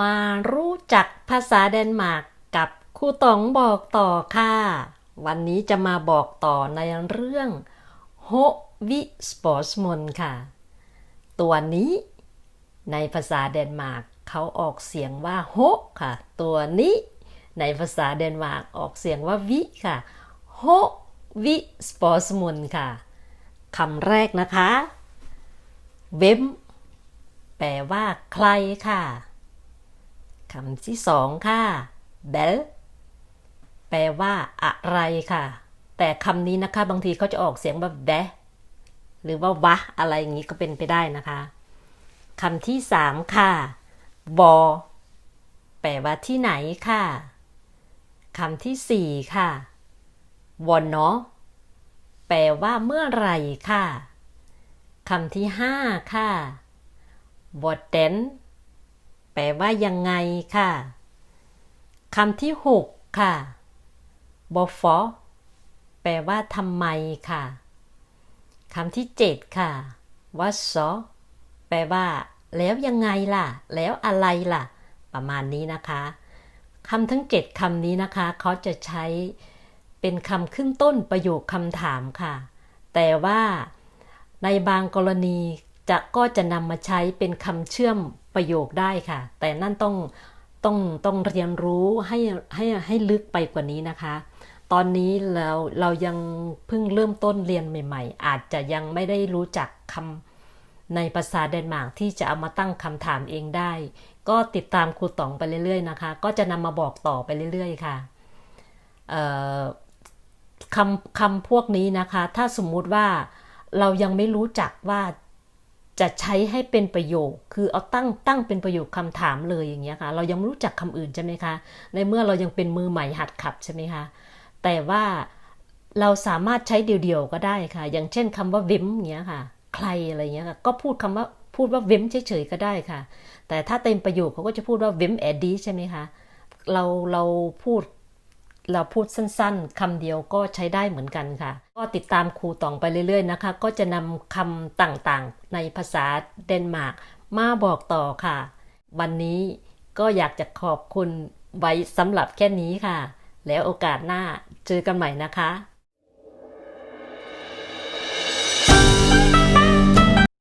มารู้จักภาษาเดนมาร์กกับครูต๋องบอกต่อค่ะ วันนี้จะมาบอกต่อในเรื่องโฮวิสปอร์สมนค่ะ ตัวนี้ในภาษาเดนมาร์กเขาออกเสียงว่าโฮค่ะ ตัวนี้ในภาษาเดนมาร์กออกเสียงว่าวิค่ะโฮวิสปอร์สมนค่ะคำแรกนะคะ เวมแปลว่าใครค่ะ คำที่สองค่ะเบลแปลว่าอะไรค่ะ แต่คำนี้นะคะ บางทีเขาจะออกเสียงแบบแบหรือว่าวะ อะไรอย่างนี้ก็เป็นไปได้นะคะคำที่สามค่ะวอแปลว่าที่ไหนค่ะคำที่สี่ค่ะวอนเนาะแปลว่าเมื่อไรค่ะคำที่ห้าค่ะวอดเดน แปลว่ายังไงค่ะคำที่หกค่ะบอฟอแปลว่าทำไมค่ะคำที่เจ็ดค่ะว่าซอแปลว่า แล้วยังไงล่ะ แล้วอะไรล่ะ ประมาณนี้นะคะคำทั้งเจ็ดคำนี้นะคะเขาจะใช้เป็นคำขึ้นต้นประโยคคำถามค่ะ แต่ว่าในบางกรณีจะก็จะนำมาใช้เป็นคำเชื่อม ประโยคได้ค่ะ แต่นั่นต้องต้องต้องเรียนรู้ให้ให้ให้ลึกไปกว่านี้นะคะ ตอนนี้เราเรายังเพิ่งเริ่มต้นเรียนใหม่ ๆ อาจจะยังไม่ได้รู้จักคำในภาษาเดนมาร์กที่จะเอามาตั้งคำถามเองได้ ก็ติดตามครูต๋องไปเรื่อยๆนะคะ ก็จะนำมาบอกต่อไปเรื่อยๆค่ะคำคำพวกนี้นะคะ ถ้าสมมุติว่าเรายังไม่รู้จักว่า จะใช้ให้เป็นประโยค คือเอาตั้งตั้งเป็นประโยคคำถามเลยอย่างเงี้ยค่ะ เรายังไม่รู้จักคำอื่นใช่ไหมคะ ในเมื่อเรายังเป็นมือใหม่หัดขับใช่ไหมคะ แต่ว่าเราสามารถใช้เดียวๆก็ได้ค่ะ อย่างเช่นคำว่าเว้มเงี้ยค่ะ ใครอะไรเงี้ยค่ะ ก็พูดคำว่าพูดว่าเว้มเฉยๆก็ได้ค่ะ แต่ถ้าเต็มประโยคเขาก็จะพูดว่าเว้มแอดดีใช่ไหมคะ เราเราพูด เราพูดสั้นๆคำเดียวก็ใช้ได้เหมือนกันค่ะ ก็ติดตามครูต่องไปเรื่อยๆนะคะ ก็จะนำคำต่างๆ ในภาษาเดนมาร์กมาบอกต่อค่ะ วันนี้ก็อยากจะขอบคุณไว้สำหรับแค่นี้ค่ะ แล้วโอกาสหน้าเจอกันใหม่นะคะ